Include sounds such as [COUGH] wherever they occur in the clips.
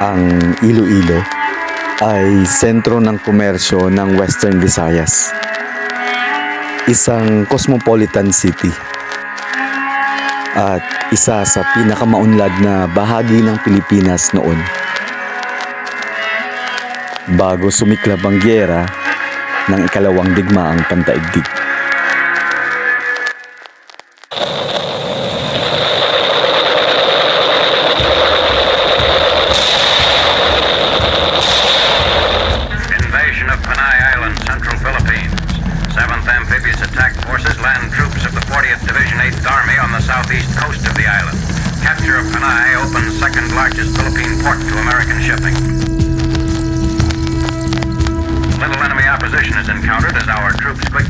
Ang Iloilo ay sentro ng komersyo ng Western Visayas. Isang cosmopolitan city. At isa sa pinakamaunlad na bahagi ng Pilipinas noon. Bago sumiklab ang gyera ng ikalawang digmaang pantaigdig.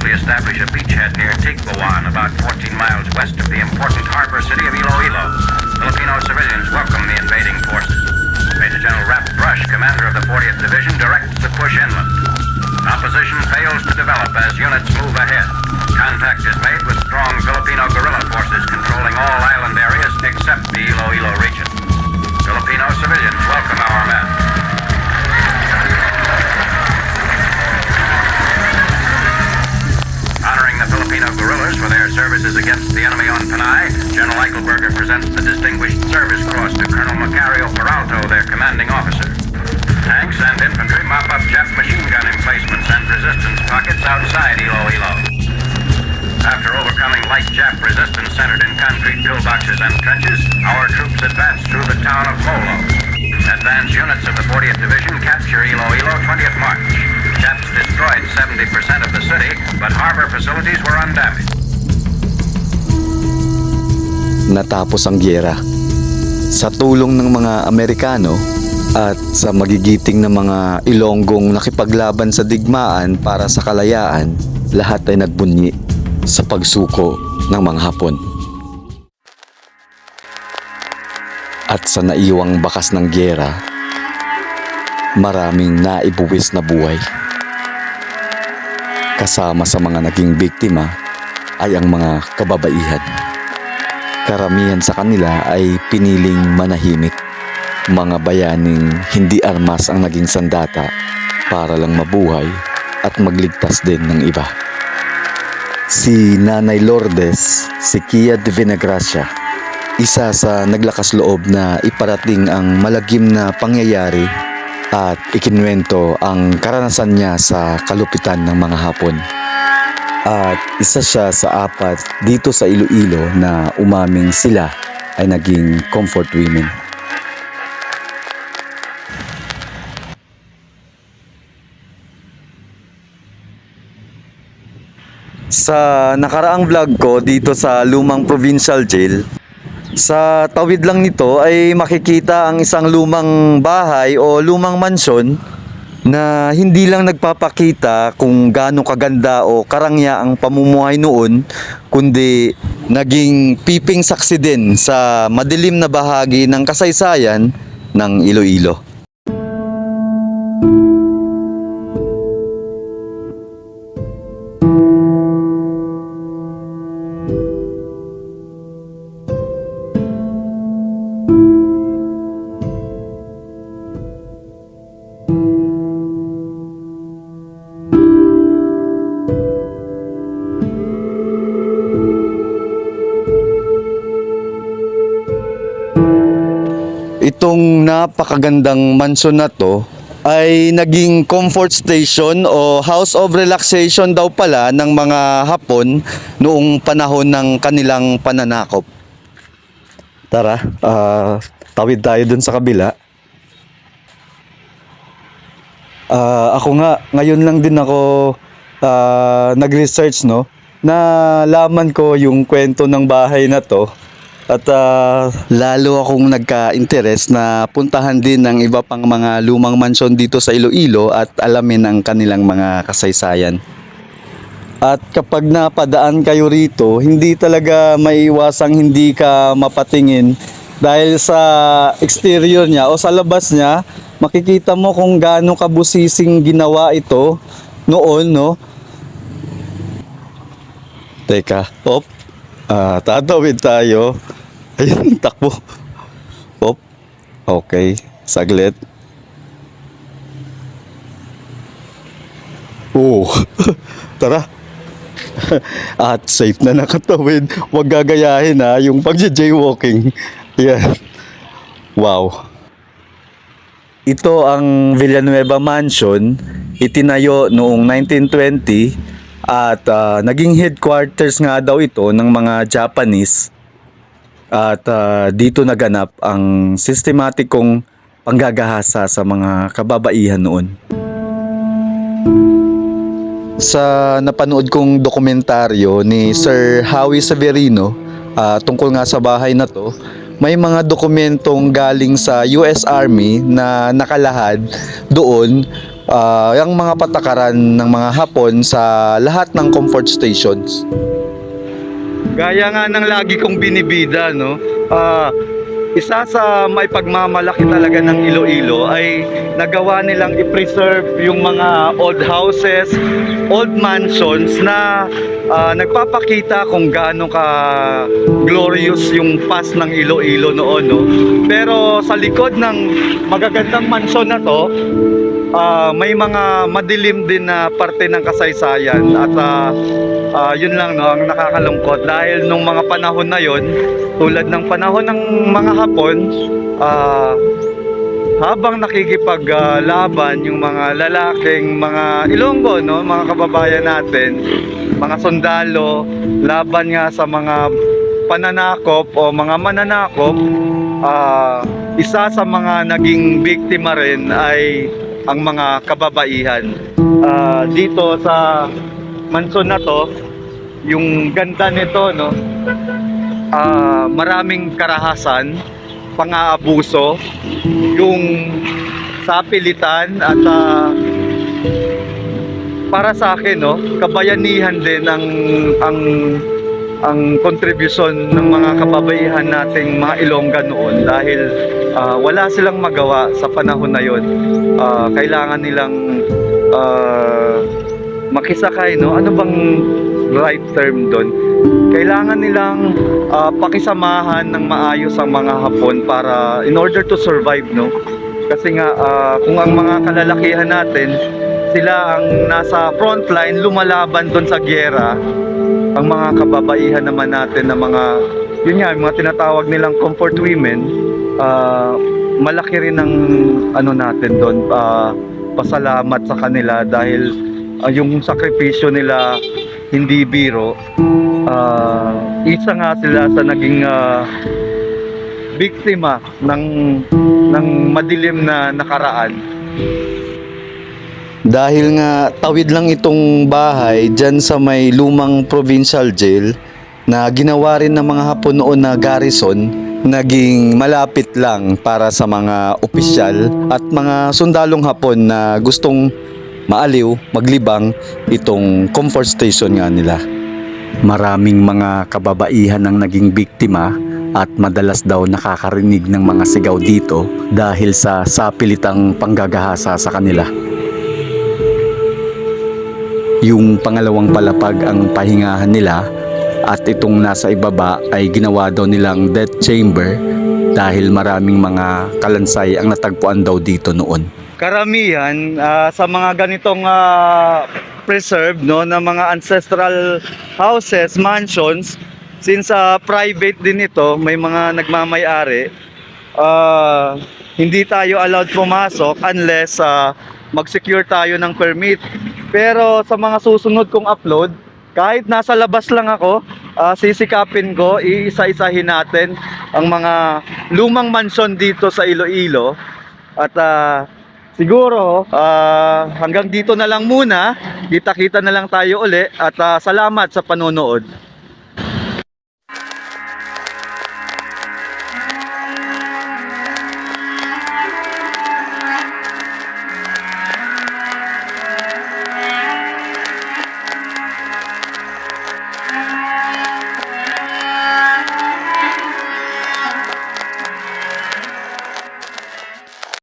Quickly establish a beachhead near Tigbawan, about 14 miles west of the important harbor city of Iloilo. Filipino civilians welcome the invading forces. Major General Rap Brush, commander of the 40th Division, directs the push inland. Opposition fails to develop as units move ahead. Contact is made with strong Filipino guerrilla forces controlling all island areas except outside Iloilo. After overcoming light Jap resistance centered in concrete pillboxes and trenches, our troops advance through the town of Molo. Advance units of the 40th Division capture Iloilo 20th March. Japs destroyed 70% of the city, but harbor facilities were undamaged. natapos ang gyera. Sa tulong ng mga Amerikano at sa magigiting ng mga Ilonggong nakipaglaban sa digmaan para sa kalayaan, lahat ay nagbunyi sa pagsuko ng mga Hapon. At sa naiwang bakas ng gyera, maraming naibuwis na buhay. Kasama sa mga naging biktima ay ang mga kababaihan. Karamihan sa kanila ay piniling manahimik. Mga bayaning hindi armas ang naging sandata para lang mabuhay at magligtas din ng iba. Si Nanay Lourdes, si Kia de Vinagracia, isa sa naglakas loob na iparating ang malagim na pangyayari at ikinwento ang karanasan niya sa kalupitan ng mga Hapon. At isa siya sa apat dito sa Iloilo na umaming sila ay naging comfort women. Sa nakaraang vlog ko dito sa Lumang Provincial Jail, sa tawid lang nito ay makikita ang isang lumang bahay o lumang mansyon na hindi lang nagpapakita kung gaano kaganda o karangya ang pamumuhay noon, kundi naging piping saksi din sa madilim na bahagi ng kasaysayan ng Iloilo. Itong napakagandang mansyon na to ay naging comfort station o house of relaxation daw pala ng mga Hapon noong panahon ng kanilang pananakop. Tara, ah, tawid tayo dun sa kabila. Ah, ako nga, ngayon lang din ako ah, nag-research no, na laman ko yung kwento ng bahay na to. At ah, lalo akong nagka-interest na puntahan din ng iba pang mga lumang mansyon dito sa Iloilo at alamin ang kanilang mga kasaysayan. At kapag napadaan kayo rito, hindi talaga maiiwasang hindi ka mapatingin. Dahil sa exterior niya o sa labas niya, makikita mo kung gaano kabusising ginawa ito noon, no? Teka, op. Ah, tatawid tayo. [LAUGHS] Ayun, takbo. Op. Okay. Saglit. Oo. [LAUGHS] Tara. [LAUGHS] At safe na nakatawid. Huwag gagayahin ha, yung pag-jaywalking. Yan. Wow. Ito ang Villanueva Mansion. Itinayo noong 1920 at ah, naging headquarters nga daw ito ng mga Japanese. At ah, dito naganap ang sistematikong panggagahasa sa mga kababaihan noon. Sa napanood kong dokumentaryo ni Sir Howie Severino ah, tungkol nga sa bahay na to, may mga dokumentong galing sa US Army na nakalahad doon ah, ang mga patakaran ng mga Hapon sa lahat ng comfort stations. Gaya nga ng lagi kong binibida, no? Ah, isa sa may pagmamalaki talaga ng Iloilo ay nagawa nilang i-preserve yung mga old houses, old mansions na ah, nagpapakita kung gaano ka glorious yung past ng Iloilo noon, no? Pero sa likod ng magagandang mansion na to, ah, may mga madilim din na parte ng kasaysayan at ah, ah, yun lang no ang nakakalungkot. Dahil nung mga panahon na yon tulad ng panahon ng mga Hapon ah, habang nakikipaglaban yung mga lalaking mga Ilonggo no mga kababayan natin mga sundalo laban nga sa mga pananakop o mga mananakop ah, isa sa mga naging biktima rin ay ang mga kababaihan. Ah, dito sa mansion na to yung ganda nito no? Ah, maraming karahasan pang-aabuso yung sapilitan at ah, para sa akin no? Kabayanihan din ang ang ang kontribusyon ng mga kababaihan nating mga Ilongga noon dahil ah, wala silang magawa sa panahon na yon. Ah, kailangan nilang ah, makisakay no? Ano bang right term doon kailangan nilang ah, pakisamahan ng maayos ang mga Hapon para in order to survive no? Kasi nga ah, kung ang mga kalalakihan natin sila ang nasa frontline lumalaban doon sa gyera ang mga kababaihan naman natin na mga yun nga mga tinatawag nilang comfort women ah, malaki rin ang ano natin doon ah, pasalamat sa kanila dahil ah, yung sakripisyo nila hindi biro. Ah, isa nga sila sa naging ah, biktima ng ng madilim na nakaraan dahil nga tawid lang itong bahay dyan sa may lumang provincial jail na ginawa rin ng mga Hapon noon na garrison, naging malapit lang para sa mga opisyal at mga sundalong Hapon na gustong maaliw, maglibang itong comfort station nga nila. Maraming mga kababaihan ang naging biktima at madalas daw nakakarinig ng mga sigaw dito dahil sa sapilitang panggagahasa sa kanila. Yung pangalawang palapag ang pahingahan nila at itong nasa ibaba ay ginawa daw nilang death chamber dahil maraming mga kalansay ang natagpuan daw dito noon. Karamihan ah, sa mga ganitong ah, preserved no na mga ancestral houses, mansions since ah, private din ito, may mga nagmamay-ari ah, hindi tayo allowed pumasok unless ah, mag-secure tayo ng permit. Pero sa mga susunod kong upload, kahit nasa labas lang ako, ah, sisikapin ko, iisa-isahin natin ang mga lumang mansyon dito sa Iloilo. At ah, siguro ah, hanggang dito na lang muna. Kita-kita na lang tayo uli at ah, salamat sa panonood.